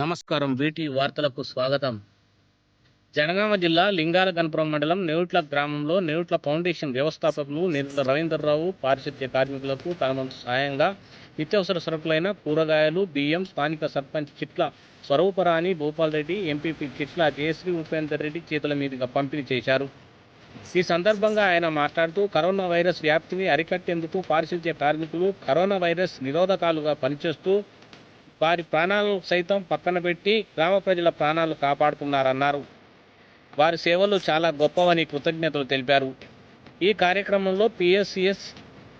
నమస్కారం. వీటి వార్తలకు స్వాగతం. జనగామ జిల్లా లింగాల గణపురం మండలం నేవుట్ల గ్రామంలో నేవుట్ల ఫౌండేషన్ వ్యవస్థాపకులు నేరుట్ల రవీంద్రరావు పారిశుద్ధ్య కార్మికులకు తమ సహాయంగా నిత్యవసర నిత్యావసర సరుకులైన కూరగాయలు బియ్యం స్థానిక సర్పంచ్ చిట్ల స్వరూపరాణి భూపాల్ రెడ్డి ఎంపీపీ చిట్ల జయశ్రీ ఉపేందర్ రెడ్డి చేతుల మీదుగా పంపిణీ చేశారు. ఈ సందర్భంగా ఆయన మాట్లాడుతూ కరోనా వైరస్ వ్యాప్తిని అరికట్టేందుకు పారిశుద్ధ్య కార్మికులు కరోనా వైరస్ నిరోధకాలుగా పనిచేస్తూ వారి ప్రాణాలను సైతం పక్కన పెట్టి గ్రామ ప్రజల ప్రాణాలు కాపాడుతున్నారన్నారు వారి సేవలు చాలా గొప్పవని కృతజ్ఞతలు తెలిపారు. ఈ కార్యక్రమంలో పిఎస్సిఎస్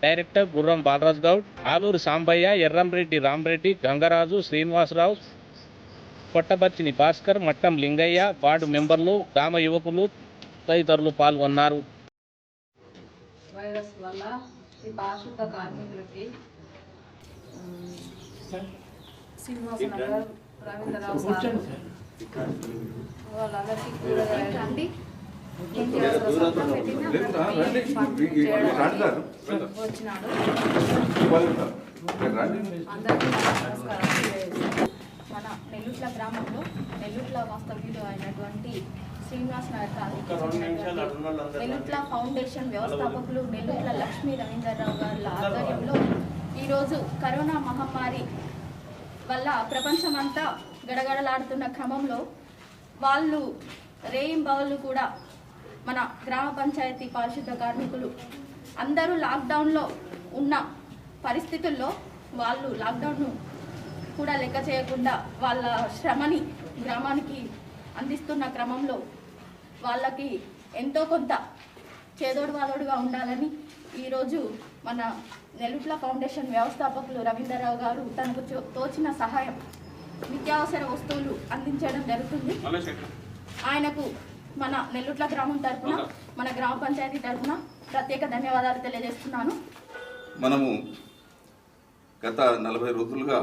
డైరెక్టర్ గుర్రం బాలరాజ్ గౌడ్ ఆలూరు సాంబయ్య ఎర్రంరెడ్డి రామరెడ్డి గంగరాజు శ్రీనివాసరావు కొట్టబర్చిని భాస్కర్ మట్టం లింగయ్య వార్డు మెంబర్లు గ్రామ యువకులు తదితరులు పాల్గొన్నారు. వైరస్ వల్ల ఈ పారిశుద్ధ కార్మికులకి శ్రీనివాస నగర్ రవీంద్రరావు సార్ వాళ్ళందరికీ కూరగాయలు చేయడానికి వచ్చినాడు అందరికీ. మన నెల్లుట్ల గ్రామంలో నెల్లుట్ల వాస్తవ్యులు అయినటువంటి శ్రీనివాస్ చెందినటువంటి నెల్లుట్ల ఫౌండేషన్ వ్యవస్థాపకులు నెల్లుట్ల లక్ష్మీ రవీందర్రావు గారి ఆధ్వర్యంలో ఈరోజు కరోనా మహమ్మారి వల్ల ప్రపంచమంతా గడగడలాడుతున్న క్రమంలో వాళ్ళు రేయింబవళ్ళు కూడా మన గ్రామ పంచాయతీ పారిశుద్ధ కార్మికులు. అందరూ లాక్డౌన్లో ఉన్న పరిస్థితుల్లో వాళ్ళు లాక్డౌన్ను కూడా లెక్క చేయకుండా వాళ్ళ శ్రమని గ్రామానికి అందిస్తున్న క్రమంలో వాళ్ళకి ఎంతో కొంత చేదోడు వాదోడుగా ఉండాలని ఈరోజు మన నెల్లుట్ల ఫౌండేషన్ వ్యవస్థాపకులు రవీంద్రరావు గారు తనకు తోచిన సహాయం నిత్యావసర వస్తువులు అందించడం జరుగుతుంది. ఆయనకు మన నెల్లుట్ల గ్రామం తరఫున మన గ్రామ పంచాయతీ తరఫున ప్రత్యేక ధన్యవాదాలు తెలియజేస్తున్నాను. మనము గత నలభై రోజులుగా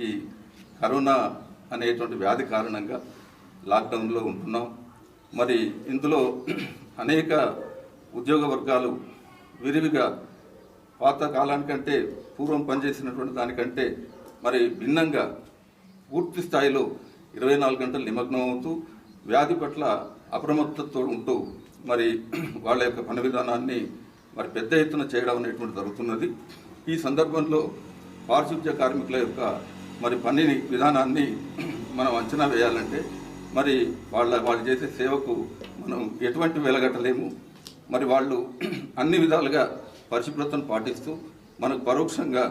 ఈ కరోనా అనేటువంటి వ్యాధి కారణంగా లాక్డౌన్లో ఉంటున్నాం. మరి ఇందులో అనేక ఉద్యోగ వర్గాలు విరివిగా పాత కాలానికంటే పూర్వం పనిచేసినటువంటి దానికంటే మరి భిన్నంగా పూర్తి స్థాయిలో ఇరవై నాలుగు గంటలు నిమగ్నం అవుతూ వ్యాధి పట్ల అప్రమత్తతో ఉంటూ మరి వాళ్ళ యొక్క పని విధానాన్ని మరి పెద్ద ఎత్తున చేయడం అనేటువంటి జరుగుతున్నది. ఈ సందర్భంలో పారిశుద్ధ్య కార్మికుల యొక్క మరి పని విధానాన్ని మనం అంచనా వేయాలంటే మరి వాళ్ళ వాళ్ళు చేసే సేవకు మనం ఎటువంటి వెలగట్టలేము. మరి వాళ్ళు అన్ని విధాలుగా పరిశుభ్రతను పాటిస్తూ మనకు పరోక్షంగా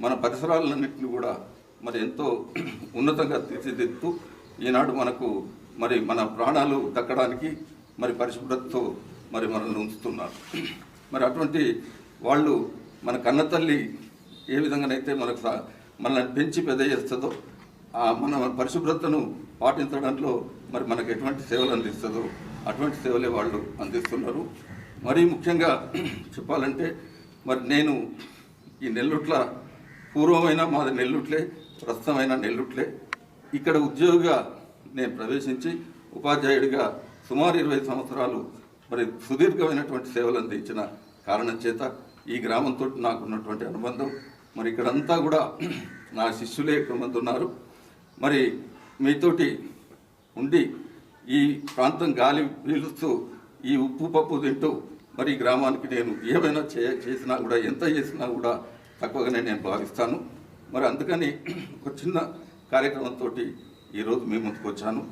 మన పరిసరాలన్నింటినీ కూడా మరి ఎంతో ఉన్నతంగా తీర్చిదిద్దుతూ ఈనాడు మనకు మరి మన ప్రాణాలు దక్కడానికి మరి పరిశుభ్రతతో మరి మనల్ని ఉంచుతున్నారు. మరి అటువంటి వాళ్ళు మన కన్నతల్లి ఏ విధంగానైతే మనకు మనల్ని పెంచి పెద్ద చేస్తుందో మన పరిశుభ్రతను పాటించడంలో మరి మనకు ఎటువంటి సేవలు అందిస్తుందో అటువంటి సేవలే వాళ్ళు అందిస్తున్నారు. మరీ ముఖ్యంగా చెప్పాలంటే మరి నేను ఈ నెల్లుట్ల పూర్వమైన మాది నెల్లుట్లే ప్రస్తుతమైన నెల్లుట్లే. ఇక్కడ ఉద్యోగిగా నేను ప్రవేశించి ఉపాధ్యాయుడిగా సుమారు ఇరవై సంవత్సరాలు మరి సుదీర్ఘమైనటువంటి సేవలు అందించిన కారణం చేత ఈ గ్రామంతో నాకున్నటువంటి అనుబంధం. మరి ఇక్కడంతా కూడా నా శిష్యులే ఎక్కువ మంది ఉన్నారు మరి మీతోటి ఉండి ఈ ప్రాంతం గాలి పీలుస్తూ ఈ ఉప్పు పప్పు తింటూ మరి ఈ గ్రామానికి నేను ఏమైనా చే చేసినా కూడా ఎంత చేసినా కూడా తక్కువగానే నేను భావిస్తాను. మరి అందుకని ఒక చిన్న కార్యక్రమంతో ఈరోజు మీ ముందుకు వచ్చాను.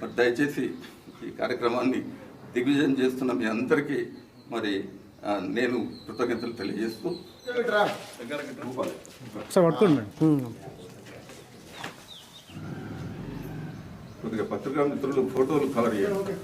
మరి దయచేసి ఈ కార్యక్రమాన్ని దిగ్విజయం చేస్తున్న మీ అందరికీ మరి నేను కృతజ్ఞతలు తెలియజేస్తూ కొద్దిగా పత్రికా మిత్రులు ఫోటోలు కవర్ చేయండి.